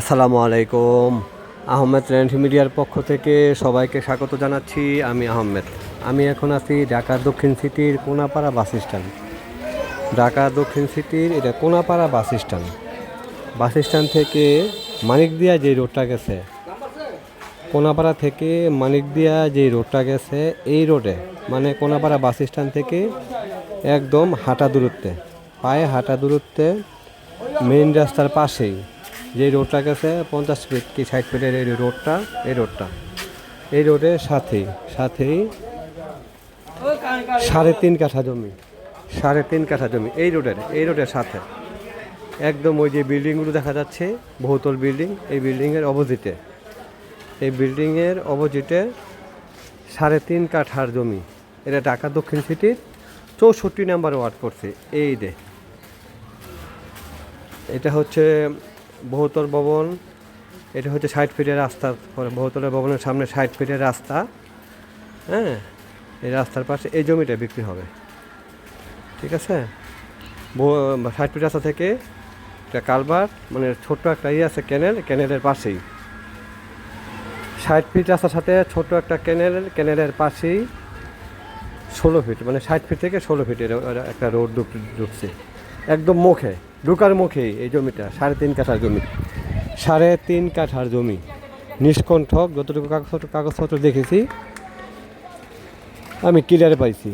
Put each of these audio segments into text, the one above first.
আসসালামু আলাইকুম। আহমেদ ল্যান্ড মিডিয়ার পক্ষ থেকে সবাইকে স্বাগত জানাচ্ছি, আমি আহমেদ। আমি এখন আছি ঢাকা দক্ষিণ সিটির কোনাপাড়া বাস স্ট্যান্ড। ঢাকা দক্ষিণ সিটির এটা Konapara bus stand. Bus stand থেকে মানিকদিয়া যে রোডটা গেছে, কোনাপাড়া থেকে মানিকদিয়া যে রোডটা গেছে, এই রোডে মানে কোনাপাড়া বাস স্ট্যান্ড থেকে একদম হাঁটা দূরত্বে, পায়ে হাঁটা দূরত্বে মেইন রাস্তার পাশেই। যে রোডটা গেছে, পঞ্চাশ ফিট কি ষাট ফিটের এই রোডটা এই রোডটা। এই রোডের সাথেই সাথেই সাড়ে তিন কাঠা জমি, সাড়ে তিন কাঠা জমি, এই রোডের এই রোডের সাথে। একদম ওই যে বিল্ডিংগুলো দেখা যাচ্ছে, বহুতল বিল্ডিং, এই বিল্ডিংয়ের অপোজিটে। এই বিল্ডিংয়ের অপোজিটে সাড়ে তিন কাঠার জমি। এটা ঢাকা দক্ষিণ সিটির চৌষট্টি নাম্বার ওয়ার্ড পড়ছে এই দে। এটা হচ্ছে বহুতল ভবন, এটা হচ্ছে ষাট ফিটের রাস্তা, পরে বহুতলের ভবনের সামনে ষাট ফিটের রাস্তা হ্যাঁ? এই রাস্তার পাশে এই জমিটা বিক্রি হবে, ঠিক আছে? ষাট ফিট রাস্তা থেকে একটা কালবার মানে ছোট্ট একটা ইয়ে আছে, ক্যানেল, ক্যানেলের পাশেই। ষাট ফিট রাস্তার সাথে ছোট একটা ক্যানেল, ক্যানেলের পাশেই ষোলো ফিট মানে ষাট ফিট থেকে ষোলো ফিটের একটা রোড ঢুকছে একদম মুখে। ঢুকার মুখে এই জমিটা, সাড়ে তিন কাঠার জমি। সাড়ে তিন কাঠার জমি। নিষ্কণ্ঠক, যতটুকু কাগজপত্র কাগজপত্র দেখেছি, আমি ক্লিয়ার পাইছি।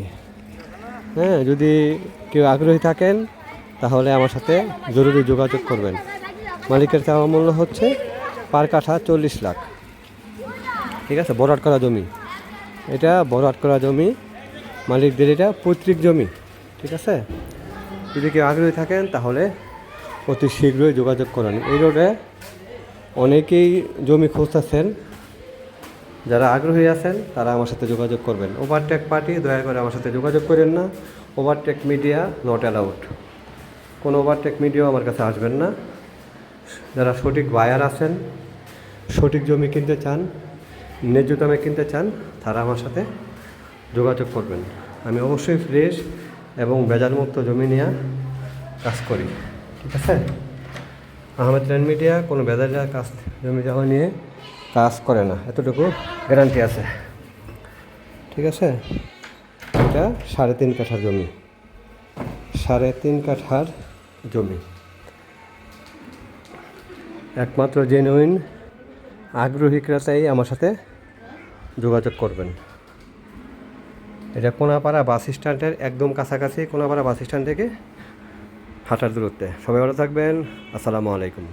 হ্যাঁ যদি কেউ আগ্রহী থাকেন, তাহলে আমার সাথে জরুরি যোগাযোগ করবেন। মালিকের চাওয়া মূল্য হচ্ছে পার কাঠা চল্লিশ লাখ। ঠিক আছে বরাট করা জমি। এটা বরাট করা জমি, মালিকদের এটা পৈতৃক জমি। ঠিক আছে? যদি কেউ আগ্রহী থাকেন, তাহলে অতি শীঘ্রই যোগাযোগ করেন। এই রোডে অনেকেই জমি খুঁজতেছেন। যারা আগ্রহী আছেন, তারা আমার সাথে যোগাযোগ করবেন। ওভারটেক পার্টি দয়া করে আমার সাথে যোগাযোগ করেন না। ওভারটেক মিডিয়া নট অ্যালাউড কোনো ওভারটেক মিডিয়াও আমার কাছে আসবেন না। যারা সঠিক বায়ার আছেন, সঠিক জমি কিনতে চান, ন্যায্য দামে কিনতে চান, তারা আমার সাথে যোগাযোগ করবেন। আমি অবশ্যই ফ্রেশ এবং বেজারমুক্ত জমি নিয়ে কাজ করি, ঠিক আছে? আহমেদ ল্যান্ড মিডিয়া কোনো বেজার কাজ, জমি জমা নিয়ে কাজ করে না, এতটুকু গ্যারান্টি আছে। ঠিক আছে? এটা সাড়ে তিন কাঠার জমি, সাড়ে তিন কাঠার জমি। একমাত্র জেনুইন আগ্রহী ক্রেতাই আমার সাথে যোগাযোগ করবেন। এটা কোনাপাড়া বাস স্ট্যান্ডের একদম কাছাকাছি কোনাপাড়া বাস স্ট্যান্ড থেকে হাঁটার দূরত্বে। সবাই ভালো থাকবেন। আসসালামু আলাইকুম।